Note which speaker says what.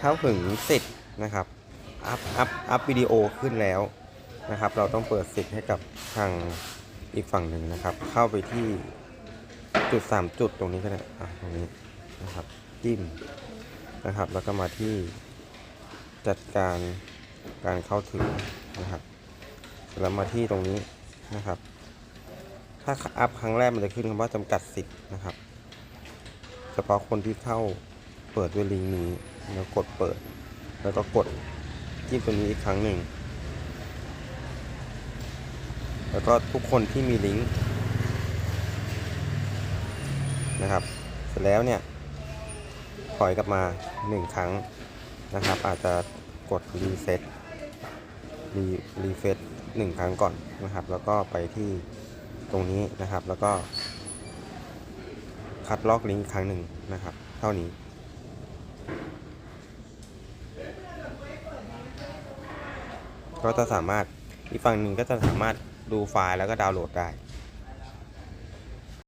Speaker 1: เข้าถึงสิทธิ์นะครับอัพอัพอัพวิดีโอขึ้นแล้วนะครับ เราต้องเปิดสิทธิ์ให้กับทางอีกฝั่งหนึ่งนะครับ เข้าไปที่จุด 3 จุดตรงนี้ก็ได้อะตรงนี้นะครับจิ้มนะครับ แล้วก็มาที่จัดการการเข้าถึงนะครับแล้วมาที่ตรงนี้นะครับ ถ้าอัพครั้งแรกมันจะขึ้นคำว่าจำกัดสิทธิ์นะครับ เฉพาะคนที่เข้า เปิดด้วยลิงก์นี้แล้วกดเปิด แล้วก็กดจิ้มตัวนี้อีกครั้งหนึ่ง แล้วก็ทุกคนที่มีลิงก์นะครับ เสร็จแล้วเนี่ยถอยกลับมาหนึ่งครั้งนะครับ อาจจะกดรีเซ็ตรีรีเฟซหนึ่งครั้งก่อนนะครับ แล้วก็ไปที่ตรงนี้นะครับ แล้วก็คัดลอกลิงก์อีกครั้งหนึ่งนะครับ เท่านี้ ก็จะสามารถอีกฝั่งหนึ่งก็จะสามารถดูไฟล์แล้วก็ดาวน์โหลดได้